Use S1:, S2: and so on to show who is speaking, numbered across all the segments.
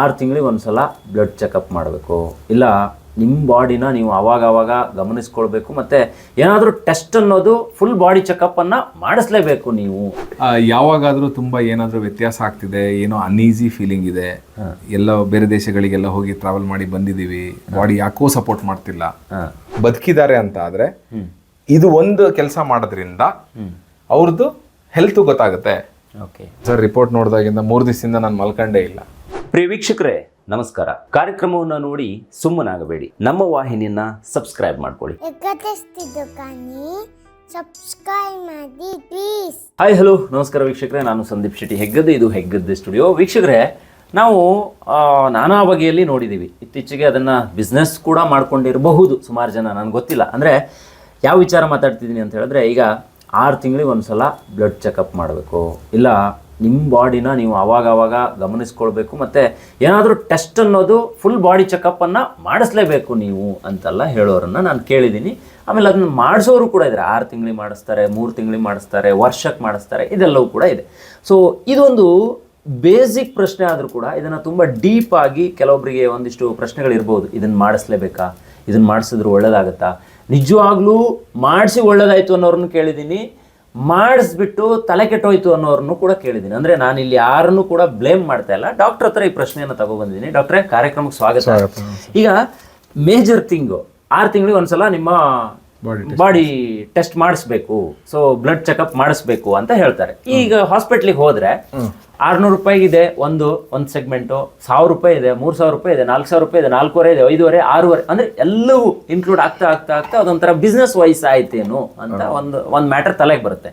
S1: ಆರು ತಿಂಗಳಿಗೆ ಒಂದು ಸಲ ಬ್ಲಡ್ ಚೆಕಪ್ ಮಾಡಬೇಕು. ಇಲ್ಲ ನಿಮ್ಮ ಬಾಡಿನ ನೀವು ಅವಾಗವಾಗ ಅವಾಗ ಗಮನಿಸ್ಕೊಳ್ಬೇಕು ಮತ್ತು ಏನಾದರೂ ಟೆಸ್ಟ್ ಅನ್ನೋದು ಫುಲ್ ಬಾಡಿ ಚೆಕಪ್ಪನ್ನು ಮಾಡಿಸ್ಲೇಬೇಕು ನೀವು.
S2: ಯಾವಾಗಾದರೂ ತುಂಬ ಏನಾದ್ರೂ ವ್ಯತ್ಯಾಸ ಆಗ್ತಿದೆ ಏನೋ ಅನ್ಈಸಿ ಫೀಲಿಂಗ್ ಇದೆ ಎಲ್ಲ ಬೇರೆ ದೇಶಗಳಿಗೆಲ್ಲ ಹೋಗಿ ಟ್ರಾವೆಲ್ ಮಾಡಿ ಬಂದಿದ್ದೀವಿ ಬಾಡಿ ಯಾಕೋ ಸಪೋರ್ಟ್ ಮಾಡ್ತಿಲ್ಲ. ಬದುಕಿದ್ದಾರೆ ಅಂತ ಆದ್ರೆ ಇದು ಒಂದು ಕೆಲಸ ಮಾಡೋದ್ರಿಂದ ಅವ್ರದ್ದು ಹೆಲ್ತ್ ಗೊತ್ತಾಗುತ್ತೆ.
S1: ಓಕೆ
S2: ಸರ್ ರಿಪೋರ್ಟ್ ನೋಡಿದಾಗಿಂದ ಮೂರು ದಿವಸದಿಂದ ನಾನು ಮಲ್ಕೊಂಡೇ ಇಲ್ಲ.
S1: ಪ್ರಿಯ ವೀಕ್ಷಕರೇ ನಮಸ್ಕಾರ. ಕಾರ್ಯಕ್ರಮವನ್ನು ನೋಡಿ ಸುಮ್ಮನಾಗಬೇಡಿ. ನಮ್ಮ ವಾಹಿನಿಯನ್ನ ಸಬ್ಸ್ಕ್ರೈಬ್ ಮಾಡ್ಕೊಳ್ಳಿ. ಹಾಯ್ ಹಲೋ ನಮಸ್ಕಾರ ವೀಕ್ಷಕರೇ ನಾನು ಸಂದೀಪ್ ಶೆಟ್ಟಿ ಹೆಗ್ಗದ್ದು ಇದು ಹೆಗ್ಗದ್ದು ಸ್ಟುಡಿಯೋ. ವೀಕ್ಷಕರೇ ನಾವು ನಾನಾ ಬಗೆಯಲ್ಲಿ ನೋಡಿದ್ದೀವಿ ಇತ್ತೀಚೆಗೆ ಅದನ್ನು ಬಿಸ್ನೆಸ್ ಕೂಡ ಮಾಡ್ಕೊಂಡಿರಬಹುದು ಸುಮಾರು ಜನ ನನಗೆ ಗೊತ್ತಿಲ್ಲ. ಅಂದರೆ ಯಾವ ವಿಚಾರ ಮಾತಾಡ್ತಿದ್ದೀನಿ ಅಂತ ಹೇಳಿದ್ರೆ ಈಗ ಆರು ತಿಂಗಳಿಗೆ ಒಂದು ಸಲ ಬ್ಲಡ್ ಚೆಕಪ್ ಮಾಡಬೇಕು. ಇಲ್ಲ ನಿಮ್ಮ ಬಾಡಿನ ನೀವು ಆವಾಗ ಆವಾಗ ಗಮನಿಸ್ಕೊಳ್ಬೇಕು ಮತ್ತು ಏನಾದರೂ ಟೆಸ್ಟ್ ಅನ್ನೋದು ಫುಲ್ ಬಾಡಿ ಚೆಕಪ್ಪನ್ನು ಮಾಡಿಸ್ಲೇಬೇಕು ನೀವು ಅಂತೆಲ್ಲ ಹೇಳೋರನ್ನು ನಾನು ಕೇಳಿದ್ದೀನಿ ಆಮೇಲೆ ಅದನ್ನು ಮಾಡಿಸೋರು ಕೂಡ ಇದ್ದಾರೆ ಆರು ತಿಂಗಳಿಗೆ ಮಾಡಿಸ್ತಾರೆ, ಮೂರು ತಿಂಗಳಿಗೆ ಮಾಡಿಸ್ತಾರೆ ವರ್ಷಕ್ಕೆ ಮಾಡಿಸ್ತಾರೆ, ಇದೆಲ್ಲವೂ ಕೂಡ ಇದೆ. ಸೊ ಇದೊಂದು ಬೇಸಿಕ್ ಪ್ರಶ್ನೆ ಆದರೂ ಕೂಡ ಇದನ್ನು ತುಂಬ ಡೀಪ್ ಆಗಿ ಕೆಲವೊಬ್ಬರಿಗೆ ಒಂದಿಷ್ಟು ಪ್ರಶ್ನೆಗಳಿರ್ಬೋದು ಇದನ್ನು ಮಾಡಿಸ್ಲೇಬೇಕಾ? ಇದನ್ನು ಮಾಡಿಸಿದ್ರು ಒಳ್ಳೆಯದಾಗತ್ತಾ ನಿಜವಾಗ್ಲೂ ಮಾಡಿಸಿ ಒಳ್ಳೇದಾಯಿತು ಅನ್ನೋರನ್ನು ಕೇಳಿದ್ದೀನಿ ಮಾಡಿಸ್ಬಿಟ್ಟು ತಲೆ ಕೆಟ್ಟೋಯ್ತು ಅನ್ನೋರನ್ನು ಕೂಡ ಕೇಳಿದ್ದೀನಿ. ಅಂದರೆ ನಾನು ಇಲ್ಲಿ ಯಾರನ್ನು ಕೂಡ ಬ್ಲೇಮ್ ಮಾಡ್ತಾ ಇಲ್ಲ. ಡಾಕ್ಟರ್ ಹತ್ರ ಈ ಪ್ರಶ್ನೆಯನ್ನು ತಗೊಬಂದಿದ್ದೀನಿ ಡಾಕ್ಟ್ರೇ ಕಾರ್ಯಕ್ರಮಕ್ಕೆ ಸ್ವಾಗತ. ಈಗ ಮೇಜರ್ ಥಿಂಗು ಆರು ತಿಂಗಳಿಗೆ ಒಂದ್ಸಲ ನಿಮ್ಮ ಬಾಡಿ ಟೆಸ್ಟ್ ಮಾಡಿಸ್ಬೇಕು. ಸೊ ಬ್ಲಡ್ ಚೆಕಪ್ ಮಾಡಿಸ್ಬೇಕು ಅಂತ ಹೇಳ್ತಾರೆ. ಈಗ ಹಾಸ್ಪಿಟ್ಲಿಗೆ ಹೋದ್ರೆ ಆರ್ನೂರು ರೂಪಾಯಿ ಇದೆ ಒಂದು ಒಂದು ಸೆಗ್ಮೆಂಟು ಸಾವಿರ ರೂಪಾಯಿ ಇದೆ ಮೂರು ಸಾವಿರ ರೂಪಾಯಿ ಇದೆ ನಾಲ್ಕು ಸಾವಿರ ರೂಪಾಯಿ ಇದೆ ನಾಲ್ಕೂವರೆ ಇದೆ ಐದೂವರೆ ಆರೂವರೆ ಅಂದ್ರೆ ಎಲ್ಲವೂ ಇನ್ಕ್ಲೂಡ್ ಆಗ್ತಾ ಆಗ್ತಾ ಆಗ್ತಾ ಅದೊಂಥರ ಬಿಸ್ನೆಸ್ ವೈಸ್ ಆಯ್ತೇನು ಅಂತ ಒಂದು ಒಂದು ಮ್ಯಾಟರ್ ತಲೆಗೆ ಬರುತ್ತೆ.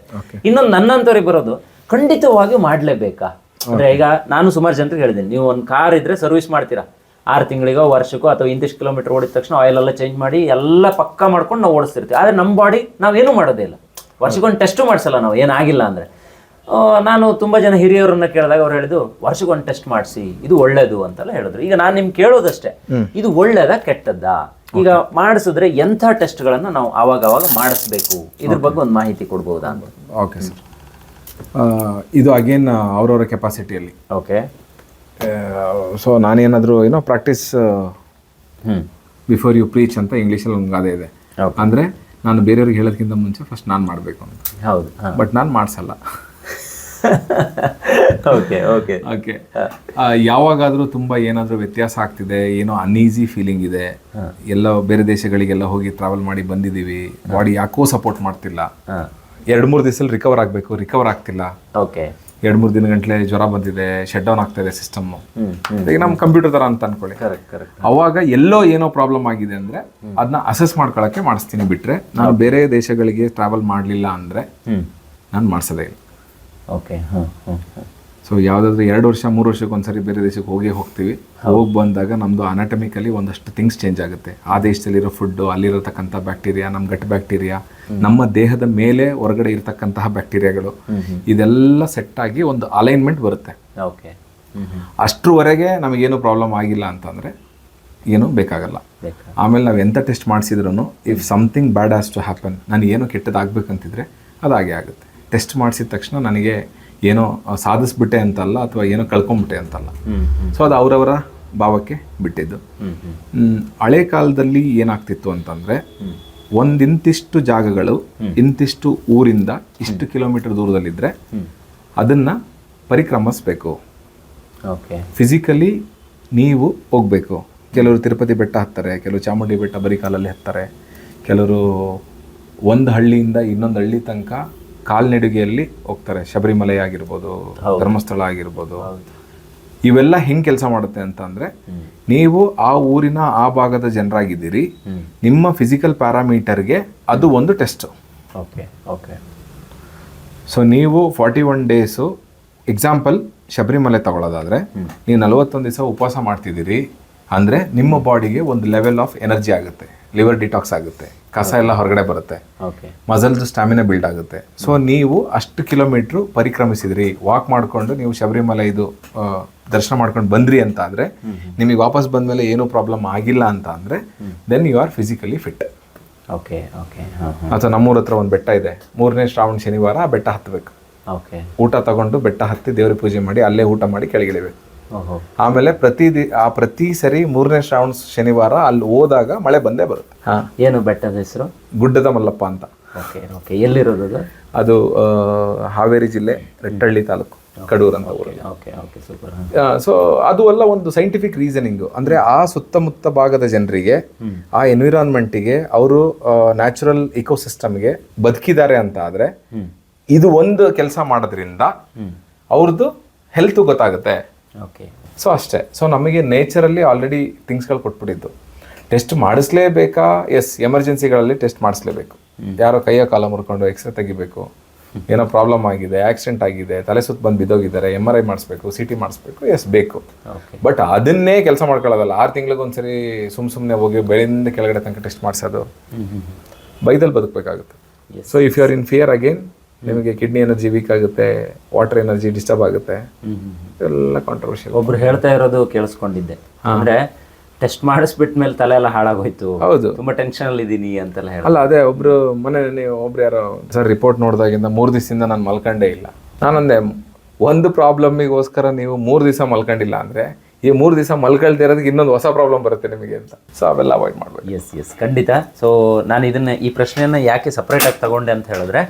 S1: ಇನ್ನೊಂದು ನನ್ನಂತವ್ರಿಗೆ ಬರೋದು ಖಂಡಿತವಾಗಿ ಮಾಡಲೇಬೇಕಾ? ಅಂದ್ರೆ ಈಗ ನಾನು ಸುಮಾರು ಜನರಿಗೆ ಹೇಳಿದ್ದೀನಿ ನೀವು ಒಂದು ಕಾರ್ ಇದ್ರೆ ಸರ್ವಿಸ್ ಮಾಡ್ತೀರಾ? ಆರು ತಿಂಗಳಿಗೋ ವರ್ಷಕ್ಕೋ ಅಥವಾ ಇಂತಿಷ್ಟು ಕಿಲೋಮೀಟರ್ ಓಡಿದ ತಕ್ಷಣ ಆಯಿಲ್ ಎಲ್ಲ ಚೇಂಜ್ ಮಾಡಿ ಎಲ್ಲ ಪಕ್ಕ ಮಾಡ್ಕೊಂಡು ನಾವು ಓಡಿಸ್ತಿರ್ತೀವಿ. ಆದರೆ ನಮ್ಮ ಬಾಡಿ ನಾವೇನು ಮಾಡೋದೇ ಇಲ್ಲ. ವರ್ಷಕ್ಕೊಂದು ಟೆಸ್ಟು ಮಾಡಿಸಲ್ಲ ನಾವು ಏನಾಗಿಲ್ಲ ಅಂದರೆ. ನಾನು ತುಂಬ ಜನ ಹಿರಿಯರನ್ನ ಕೇಳಿದಾಗ ಅವ್ರು ಹೇಳಿದ್ದು ವರ್ಷಕ್ಕೊಂದು ಟೆಸ್ಟ್ ಮಾಡಿಸಿ ಇದು ಒಳ್ಳೇದು ಅಂತೆಲ್ಲ ಹೇಳಿದ್ರು. ಈಗ ನಾನು ನಿಮ್ಗೆ ಕೇಳೋದಷ್ಟೇ ಇದು ಒಳ್ಳೇದಾ ಕೆಟ್ಟದ್ದಾ? ಈಗ ಮಾಡಿಸಿದ್ರೆ ಎಂಥ ಟೆಸ್ಟ್ಗಳನ್ನು ನಾವು ಆವಾಗ ಅವಾಗ ಮಾಡಿಸ್ಬೇಕು? ಇದ್ರ ಬಗ್ಗೆ ಒಂದು ಮಾಹಿತಿ ಕೊಡ್ಬೋದಾ ಅಂತ.
S2: ಓಕೆ ಸರ್ ಇದು ಅಗೇನ್ ಅವರವರ ಕೆಪಾಸಿಟಿಯಲ್ಲಿ
S1: ಓಕೆ
S2: ಸೊ ನಾನೇನಾದರೂ ಏನೋ ಪ್ರಾಕ್ಟೀಸ್
S1: ಹ್ಞೂ
S2: ಬಿಫೋರ್ ಯು ಪ್ರೀಚ್ ಅಂತ ಇಂಗ್ಲೀಷಲ್ಲಿ ಒಂದು ಗಾದೆ ಇದೆ. ಅಂದರೆ ನಾನು ಬೇರೆಯವ್ರಿಗೆ ಹೇಳೋದಕ್ಕಿಂತ ಮುಂಚೆ ಫಸ್ಟ್ ನಾನು ಮಾಡಬೇಕು ಅಂತ.
S1: ಹೌದು
S2: ಬಟ್ ನಾನು ಮಾಡಿಸಲ್ಲ.
S1: ಓಕೆ ಓಕೆ
S2: ಓಕೆ ಯಾವಾಗಾದರೂ ತುಂಬ ಏನಾದರೂ ವ್ಯತ್ಯಾಸ ಆಗ್ತಿದೆ ಏನೋ ಅನ್ಈಸಿ ಫೀಲಿಂಗ್ ಇದೆ ಎಲ್ಲ ಬೇರೆ ದೇಶಗಳಿಗೆಲ್ಲ ಹೋಗಿ ಟ್ರಾವೆಲ್ ಮಾಡಿ ಬಂದಿದ್ದೀವಿ ಬಾಡಿ ಯಾಕೋ ಸಪೋರ್ಟ್ ಮಾಡ್ತಿಲ್ಲ. ಎರಡು ಮೂರು ದಿವಸದಲ್ಲಿ ರಿಕವರ್ ಆಗಬೇಕು ರಿಕವರ್ ಆಗ್ತಿಲ್ಲ.
S1: ಓಕೆ
S2: ಎರಡು ಮೂರು ದಿನ ಗಂಟಲೆ ಜ್ವರ ಬಂದಿದೆ ಶಟ್ ಡೌನ್ ಆಗ್ತಾ ಇದೆ
S1: ಹ್ಞೂ
S2: ಈಗ ನಮ್ಮ ಕಂಪ್ಯೂಟರ್ ಥರ ಅಂತ ಅನ್ಕೊಳ್ಳಿ.
S1: ಕರೆಕ್ಟ್ ಕರೆಕ್ಟ್
S2: ಅವಾಗ ಎಲ್ಲೋ ಏನೋ ಪ್ರಾಬ್ಲಮ್ ಆಗಿದೆ ಅಂದ್ರೆ ಅದನ್ನ ಅಸೆಸ್ ಮಾಡ್ಕೊಳಕ್ಕೆ ಮಾಡಿಸ್ತೀನಿ ಬಿಟ್ರೆ ನಾನು ಬೇರೆ ದೇಶಗಳಿಗೆ ಟ್ರಾವೆಲ್ ಮಾಡಲಿಲ್ಲ ಅಂದ್ರೆ ನಾನು ಮಾಡಿಸೋದೇ ಇಲ್ಲ.
S1: ಓಕೆ
S2: ಸೊ ಯಾವುದಾದ್ರೂ ಎರಡು ವರ್ಷ ಮೂರು ವರ್ಷಕ್ಕೆ ಒಂದ್ಸರಿ ಬೇರೆ ದೇಶಕ್ಕೆ ಹೋಗಿ ಹೋಗ್ತೀವಿ. ಹೋಗಿ ಬಂದಾಗ ನಮ್ಮದು ಅನಾಟಮಿಕಲಿ ಒಂದಷ್ಟು ಥಿಂಗ್ಸ್ ಚೇಂಜ್ ಆಗುತ್ತೆ. ಆ ದೇಶದಲ್ಲಿರೋ ಫುಡ್ಡು ಅಲ್ಲಿರತಕ್ಕಂಥ ಬ್ಯಾಕ್ಟೀರಿಯಾ ನಮ್ಮ ಗಟ್ ಬ್ಯಾಕ್ಟೀರಿಯಾ ನಮ್ಮ ದೇಹದ ಮೇಲೆ ಹೊರಗಡೆ ಇರತಕ್ಕಂತಹ ಬ್ಯಾಕ್ಟೀರಿಯಾಗಳು ಇದೆಲ್ಲ ಸೆಟ್ ಆಗಿ ಒಂದು ಅಲೈನ್ಮೆಂಟ್ ಬರುತ್ತೆ.
S1: ಓಕೆ
S2: ಅಷ್ಟರವರೆಗೆ ನಮಗೇನು ಪ್ರಾಬ್ಲಮ್ ಆಗಿಲ್ಲ ಅಂತಂದರೆ ಏನು ಬೇಕಾಗಲ್ಲ.
S1: ಬೇಕಾ
S2: ಆಮೇಲೆ ನಾವು ಎಂಥ ಟೆಸ್ಟ್ ಮಾಡಿಸಿದ್ರು if something bad has to happen ನಾನು ಏನು ಕೆಟ್ಟದಾಗಬೇಕಂತಿದ್ರೆ ಅದಾಗೆ ಆಗುತ್ತೆ. ಟೆಸ್ಟ್ ಮಾಡಿಸಿದ ತಕ್ಷಣ ನನಗೆ ಏನೋ ಸಾಧಿಸ್ಬಿಟ್ಟೆ ಅಂತಲ್ಲ ಅಥವಾ ಏನೋ ಕಳ್ಕೊಂಬಿಟ್ಟೆ ಅಂತಲ್ಲ. ಸೊ ಅದು ಅವರವರ ಭಾವಕ್ಕೆ ಬಿಟ್ಟಿದ್ದು. ಹಳೆ ಕಾಲದಲ್ಲಿ ಏನಾಗ್ತಿತ್ತು ಅಂತಂದರೆ ಒಂದಿಂತಿಷ್ಟು ಜಾಗಗಳು ಇಂತಿಷ್ಟು ಊರಿಂದ ಇಷ್ಟು ಕಿಲೋಮೀಟರ್ ದೂರದಲ್ಲಿದ್ದರೆ ಅದನ್ನು ಪರಿಕ್ರಮಿಸ್ಬೇಕು.
S1: ಓಕೆ.
S2: ಫಿಸಿಕಲಿ ನೀವು ಹೋಗಬೇಕು. ಕೆಲವರು ತಿರುಪತಿ ಬೆಟ್ಟ ಹತ್ತಾರೆ ಕೆಲವರು ಚಾಮುಂಡಿ ಬೆಟ್ಟ ಬರೀ ಕಾಲಲ್ಲಿ ಹತ್ತಾರೆ ಕೆಲವರು ಒಂದು ಹಳ್ಳಿಯಿಂದ ಇನ್ನೊಂದು ಹಳ್ಳಿ ತನಕ ಕಾಲ್ನಡಿಗೆಯಲ್ಲಿ ಹೋಗ್ತಾರೆ. ಶಬರಿಮಲೆ ಆಗಿರ್ಬೋದು ಧರ್ಮಸ್ಥಳ ಆಗಿರ್ಬೋದು. ಇವೆಲ್ಲ ಹೆಂಗೆ ಕೆಲಸ ಮಾಡುತ್ತೆ ಅಂತ ಅಂದರೆ ನೀವು ಆ ಊರಿನ ಆ ಭಾಗದ ಜನರಾಗಿದ್ದೀರಿ. ನಿಮ್ಮ ಫಿಸಿಕಲ್ ಪ್ಯಾರಾಮೀಟರ್ಗೆ ಅದು ಒಂದು ಟೆಸ್ಟ್
S1: ಓಕೆ ಓಕೆ.
S2: ಸೊ ನೀವು forty one days example Sabarimala ತಗೊಳ್ಳೋದಾದ್ರೆ ನೀವು ನಲವತ್ತೊಂದು ದಿವಸ ಉಪವಾಸ ಮಾಡ್ತಿದ್ದೀರಿ. ಅಂದರೆ ನಿಮ್ಮ ಬಾಡಿಗೆ ಒಂದು ಲೆವೆಲ್ ಆಫ್ ಎನರ್ಜಿ ಆಗುತ್ತೆ. ಲಿವರ್ ಡಿಟಾಕ್ಸ್ ಆಗುತ್ತೆ. ಕಸ ಎಲ್ಲ ಹೊರಗಡೆ ಬರುತ್ತೆ.
S1: ಓಕೆ.
S2: ಮಸಲ್ದು ಸ್ಟಾಮಿನಾ ಬಿಲ್ಡ್ ಆಗುತ್ತೆ. ಸೊ ನೀವು ಅಷ್ಟು ಕಿಲೋಮೀಟ್ರು ಪರಿಕ್ರಮಿಸಿದ್ರಿ ವಾಕ್ ಮಾಡ್ಕೊಂಡು ನೀವು ಶಬರಿಮಲೆ ಇದು ದರ್ಶನ ಮಾಡ್ಕೊಂಡು ಬಂದ್ರಿ ಅಂತ ಅಂದ್ರೆ ನಿಮಗೆ ವಾಪಸ್ ಬಂದ ಮೇಲೆ ಏನೂ ಪ್ರಾಬ್ಲಮ್ ಆಗಿಲ್ಲ ಅಂತ ಅಂದ್ರೆ then you are physically fit
S1: okay okay.
S2: ಅಥವಾ ನಮ್ಮೂರ ಹತ್ರ ಒಂದು ಬೆಟ್ಟ ಇದೆ. ಮೂರನೇ ಶ್ರಾವಣ ಶನಿವಾರ ಆ ಬೆಟ್ಟ ಹತ್ತಬೇಕು
S1: ಓಕೆ.
S2: ಊಟ ತಗೊಂಡು ಬೆಟ್ಟ ಹತ್ತಿ ದೇವ್ರ ಪೂಜೆ ಮಾಡಿ ಅಲ್ಲೇ ಊಟ ಮಾಡಿ ಕೆಳಗಿಳಿಬೇಕು. ಆಮೇಲೆ ಪ್ರತಿ ದಿ ಆ ಪ್ರತಿ ಸರಿ ಮೂರನೇ ಶ್ರಾವಣ ಶನಿವಾರ ಅಲ್ಲಿ ಹೋದಾಗ ಮಳೆ ಬಂದೇ ಬರುತ್ತೆ. ಹಾ
S1: ಏನು ಬೆಟ್ಟದ ಹೆಸರು?
S2: ಗುಡ್ಡದ ಮಲ್ಲಪ್ಪ ಅಂತ.
S1: Okay okay. ಎಲ್ಲಿರೋದು ಅದು?
S2: ಅದು ಆ, ಹಾವೇರಿ ಜಿಲ್ಲೆ ರೆಟ್ಟಳ್ಳಿ ತಾಲೂಕು ಕಡೂರು ಅಂತ ಊರು.
S1: ಓಕೆ ಓಕೆ ಸೂಪರ್
S2: ಸೊ ಅದು ಎಲ್ಲ ಒಂದು ಸೈಂಟಿಫಿಕ್ ರೀಸನಿಂಗ್ ಅಂದ್ರೆ ಆ ಸುತ್ತಮುತ್ತ ಭಾಗದ ಜನರಿಗೆ ಆ ಎನ್ವಿರಾನ್ಮೆಂಟಿಗೆ ಅವರು ನ್ಯಾಚುರಲ್ ಇಕೋಸಿಸ್ಟಮ್ಗೆ ಬದುಕಿದ್ದಾರೆ ಅಂತ ಆದ್ರೆ ಇದು ಒಂದು ಕೆಲಸ ಮಾಡೋದ್ರಿಂದ ಅವ್ರದ್ದು ಹೆಲ್ತ್ ಗೊತ್ತಾಗುತ್ತೆ.
S1: ಓಕೆ
S2: ಸೊ ಅಷ್ಟೇ. ಸೊ ನಮಗೆ ನೇಚರಲ್ಲಿ ಆಲ್ರೆಡಿ ಥಿಂಗ್ಸ್ಗಳು ಕೊಟ್ಬಿಟ್ಟಿದ್ದು. ಟೆಸ್ಟ್ ಮಾಡಿಸ್ಲೇಬೇಕಾ? ಎಸ್ ಎಮರ್ಜೆನ್ಸಿಗಳಲ್ಲಿ ಟೆಸ್ಟ್ ಮಾಡಿಸ್ಲೇಬೇಕು. ಯಾರೋ ಕೈಯ ಕಾಲ ಮುರ್ಕೊಂಡು ಎಕ್ಸ್ರೇ ತೆಗಿಬೇಕು. ಏನೋ ಪ್ರಾಬ್ಲಮ್ ಆಗಿದೆ ಆಕ್ಸಿಡೆಂಟ್ ಆಗಿದೆ ತಲೆ ಸುತ್ತ ಬಂದು ಬಿದ್ದೋಗಿದ್ದಾರೆ ಎಂ ಆರ್ ಐ ಮಾಡಿಸ್ಬೇಕು ಸಿ ಟಿ ಮಾಡಿಸ್ಬೇಕು ಎಸ್ ಬೇಕು. ಬಟ್ ಅದನ್ನೇ ಕೆಲಸ ಮಾಡ್ಕೊಳ್ಳೋದಲ್ಲ. ಆರು ತಿಂಗಳಿಗೊಂದ್ಸರಿ ಸುಮ್ ಸುಮ್ಮನೆ ಹೋಗಿ ಬೆಳೆಯಿಂದ ಕೆಳಗಡೆ ತನಕ ಟೆಸ್ಟ್ ಮಾಡಿಸೋದು. ಬೈದಲ್ಲಿ ಬದುಕಬೇಕಾಗುತ್ತೆ. So if you are in fear again ನಿಮಗೆ ಕಿಡ್ನಿ ಎನರ್ಜಿ ವೀಕ್ ಆಗುತ್ತೆ ವಾಟರ್ ಎನರ್ಜಿ ಡಿಸ್ಟರ್ಬ್ ಆಗುತ್ತೆ. ಎಲ್ಲ ಕಾಂಟ್ರವರ್ಷಿಯಲ್
S1: ಒಬ್ರು ಹೇಳ್ತಾ ಇರೋದು ಕೇಳಿಸ್ಕೊಂಡಿದ್ದೆ. ಅಂದ್ರೆ ಟೆಸ್ಟ್ ಮಾಡಿಸ್ಬಿಟ್ಟ ಮೇಲೆ ತಲೆ ಎಲ್ಲ ಹಾಳಾಗೋಯ್ತು.
S2: ಹೌದು.
S1: ತುಂಬಾ ಟೆನ್ಷನ್ ಅಲ್ಲಿ ಇದೀನಿ ಅಂತೆಲ್ಲ ಹೇಳಿ
S2: ಅಲ್ಲ ಅದೇ ಒಬ್ರು ಮನೆ ನೀವು ಒಬ್ರು ಯಾರೋ ಸರ್ ರಿಪೋರ್ಟ್ ನೋಡಿದಾಗಿಂದ ಮೂರು ದಿವಸದಿಂದ ನಾನು ಮಲ್ಕೊಂಡೇ ಇಲ್ಲ. ನಾನಂದೆ ಒಂದು ಪ್ರಾಬ್ಲಮ್ಮಿಗೋಸ್ಕರ ನೀವು ಮೂರು ದಿವಸ ಮಲ್ಕೊಂಡಿಲ್ಲ ಅಂದ್ರೆ ಈ ಮೂರು ದಿವಸ ಮಲ್ಕೊಳ್ತಾ ಇರೋದಕ್ಕೆ ಇನ್ನೊಂದು ಹೊಸ ಪ್ರಾಬ್ಲಮ್ ಬರುತ್ತೆ ನಿಮಗೆ ಅಂತ. ಸೊ ಅವೆಲ್ಲ ಅವಾಯ್ಡ್ ಮಾಡ್ಬೇಕು
S1: ಎಸ್ ಎಸ್ ಖಂಡಿತ. ಸೊ ನಾನು ಇದನ್ನ ಈ ಪ್ರಶ್ನೆಯನ್ನ ಯಾಕೆ ಸಪ್ರೇಟ್ ಆಗಿ ತಗೊಂಡೆ ಅಂತ ಹೇಳಿದ್ರೆ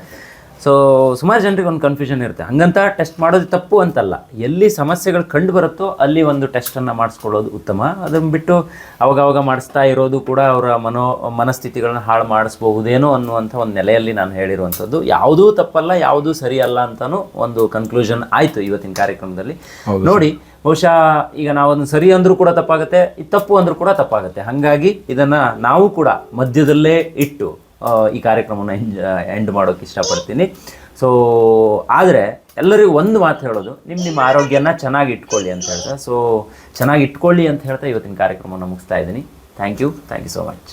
S1: ಸೊ ಸುಮಾರು ಜನರಿಗೆ ಒಂದು ಕನ್ಫ್ಯೂಷನ್ ಇರುತ್ತೆ. ಹಂಗಂತ ಟೆಸ್ಟ್ ಮಾಡೋದು ತಪ್ಪು ಅಂತಲ್ಲ. ಎಲ್ಲಿ ಸಮಸ್ಯೆಗಳು ಕಂಡು ಬರುತ್ತೋ ಅಲ್ಲಿ ಒಂದು ಟೆಸ್ಟನ್ನು ಮಾಡಿಸ್ಕೊಳ್ಳೋದು ಉತ್ತಮ. ಅದನ್ನು ಬಿಟ್ಟು ಅವಾಗವಾಗ ಮಾಡಿಸ್ತಾ ಇರೋದು ಕೂಡ ಅವರ ಮನೋ ಮನಸ್ಥಿತಿಗಳನ್ನ ಹಾಳು ಮಾಡಿಸ್ಬಹುದೇನೋ ಅನ್ನುವಂಥ ಒಂದು ನೆಲೆಯಲ್ಲಿ ನಾನು ಹೇಳಿರುವಂಥದ್ದು. ಯಾವುದೂ ತಪ್ಪಲ್ಲ ಯಾವುದೂ ಸರಿಯಲ್ಲ ಅಂತಲೂ ಒಂದು ಕನ್ಕ್ಲೂಷನ್ ಆಯಿತು ಇವತ್ತಿನ ಕಾರ್ಯಕ್ರಮದಲ್ಲಿ. ನೋಡಿ ಬಹುಶಃ ಈಗ ನಾವೊಂದು ಸರಿ ಅಂದರೂ ಕೂಡ ತಪ್ಪಾಗುತ್ತೆ ತಪ್ಪು ಅಂದರೂ ಕೂಡ ತಪ್ಪಾಗುತ್ತೆ. ಹಾಗಾಗಿ ಇದನ್ನ ನಾವು ಕೂಡ ಮಧ್ಯದಲ್ಲೇ ಇಟ್ಟು ಈ ಕಾರ್ಯಕ್ರಮವನ್ನು ಎಂಡ್ ಮಾಡೋಕೆ ಇಷ್ಟಪಡ್ತೀನಿ. ಸೊ ಆದರೆ ಎಲ್ಲರಿಗೂ ಒಂದು ಮಾತು ಹೇಳೋದು ನಿಮ್ಮ ನಿಮ್ಮ ಆರೋಗ್ಯನ ಚೆನ್ನಾಗಿ ಇಟ್ಕೊಳ್ಳಿ ಅಂತ ಹೇಳ್ತಾ. ಸೊ ಚೆನ್ನಾಗಿ ಇಟ್ಕೊಳ್ಳಿ ಅಂತ ಹೇಳ್ತಾ ಇವತ್ತಿನ ಕಾರ್ಯಕ್ರಮವನ್ನು ಮುಗಿಸ್ತಾ ಇದ್ದೀನಿ. Thank you thank you so much